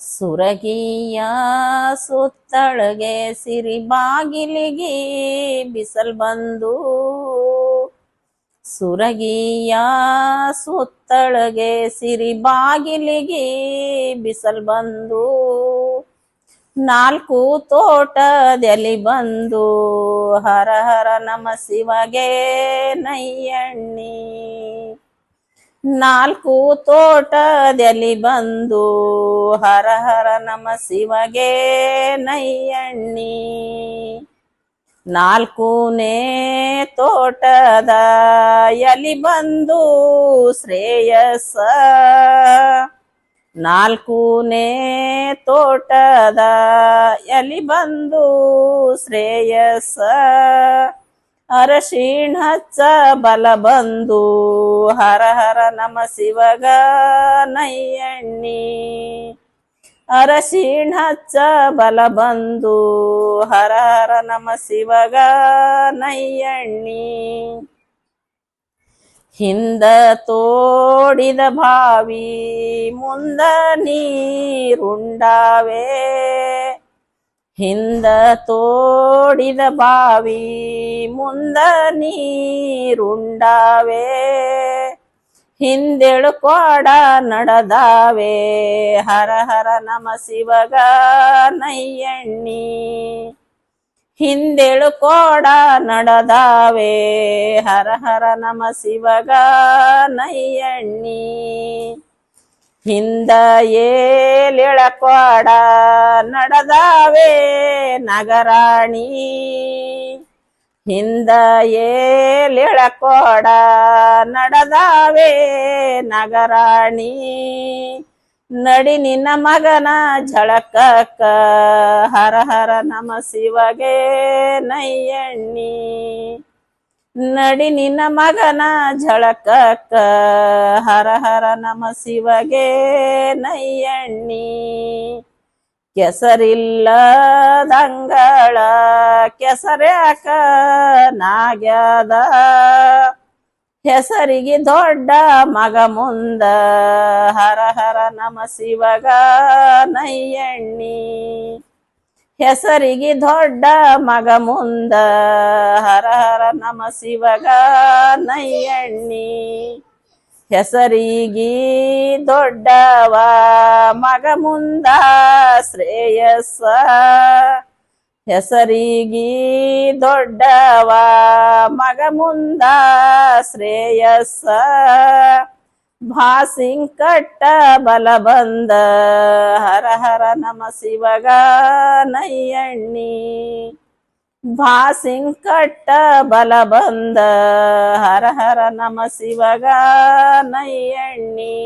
ಸುರಗಿಯ ಸುತ್ತಳಗೆ ಸಿರಿ ಬಾಗಿಲಿಗೆ ಬಿಸಲ್ ಬಂದು. ಸುರಗಿಯ ಸುತ್ತಳಗೆ ಸಿರಿ ಬಾಗಿಲಿಗೆ ಬಿಸಲ್ ಬಂದು. ನಾಲ್ಕು ತೋಟದಲ್ಲಿ ಬಂದು. ಹರ ಹರ ನಮ ಶಿವಗೆ ನಯ್ಯಣ್ಣಿ ನಾಲ್ಕು ತೋಟದಲ್ಲಿ ಬಂದು ಹರ ಹರ ನಮ ಶಿವಗೆ ನಯ್ಯಣ್ಣಿ ನಾಲ್ಕೂನೇ ತೋಟದ ಎಲಿ ಬಂದು ಶ್ರೇಯಸ್ಸ ನಾಲ್ಕೂನೇ ತೋಟದ ಎಲಿ ಬಂದು ಶ್ರೇಯಸ್ಸ ಅರಶಿಣ ಹಚ್ಚ ಬಲ ಬಂದು ಹರ ಹರ ನಮ ಶಿವಗ ನೈಯಣ್ಣಿ. ಅರಶಿಣ ಹಚ್ಚ ಬಲ ಬಂದು ಹರ ಹರ ನಮ ಶಿವಗ ನೈಯಣ್ಣಿ. ಹಿಂದ ತೋಡಿದ ಭಾವಿ ಮುಂದ ನೀರುಂಡಾವೆ. ಹಿಂದ ತೋಡಿದ ಬಾವಿ ಮುಂದ ನೀರುಂಡಾವೆ. ಹಿಂದೆಳು ಕೋಡ ನಡೆದಾವೆ. ಹರ ಹರ ನಮ ಶಿವಗ ನೈಯಣ್ಣಿ. ಹಿಂದೆಳು ಕೋಡ ನಡೆದಾವೆ. ಹರ ಹರ ನಮ ಶಿವಗ ನಯ್ಯಣ್ಣಿ ಹಿಂದ ಏಳೆಳಕೋಡ ನಡೆದಾವೆ ನಗರಾಣಿ. ಹಿಂದ ಏಳೆಳಕೋಡ ನಡೆದಾವೆ ನಗರಾಣಿ. ನಡಿ ನಿನ್ನ ಮಗನ ಝಳಕಕ್ಕ ಹರ ಹರ ನಮ ಶಿವಗೆ ನಯ್ಯಣ್ಣಿ ನಡಿ ನಿನ್ನ ಮಗನ ಝಳಕಕ್ಕ. ಹರ ಹರ ನಮ ಶಿವಗೆ ನಯ್ಯಣ್ಣಿ ಕೆಸರಿಲ್ಲದಂಗಳ ಕೆಸರ್ಯಾಕ ನಾಗ್ಯದ ಹೆಸರಿಗೆ ದೊಡ್ಡ ಮಗ ಮುಂದ. ಹರ ಹರ ನಮ ಶಿವಗ ನಯ್ಯಣ್ಣಿ ಹೆಸರಿಗೆ ದೊಡ್ಡ ಮಗ ಮುಂದ. ಹರ ಹರ ನಮ ಶಿವಗ ನೈಯಣ್ಣಿ. ಹೆಸರಿಗಿ ದೊಡ್ಡವ ಮಗ ಮುಂದ ಶ್ರೇಯಸ್ಸ. ಹೆಸರಿಗಿ ದೊಡ್ಡವ ಮಗ ಮುಂದ ಶ್ರೇಯಸ್ಸ. ಭಾಸಿಂಕಟ್ಟ ಬಲಬಂದ ಹರ ಹರ ನಮ ಶಿವಗ ನಯ್ಯಣ್ಣಿ ಭಾಸಿಂಕಟ್ಟ ಬಲಬಂದ ಹರ ಹರ ನಮ ಶಿವಗ ನಯ್ಯಣ್ಣಿ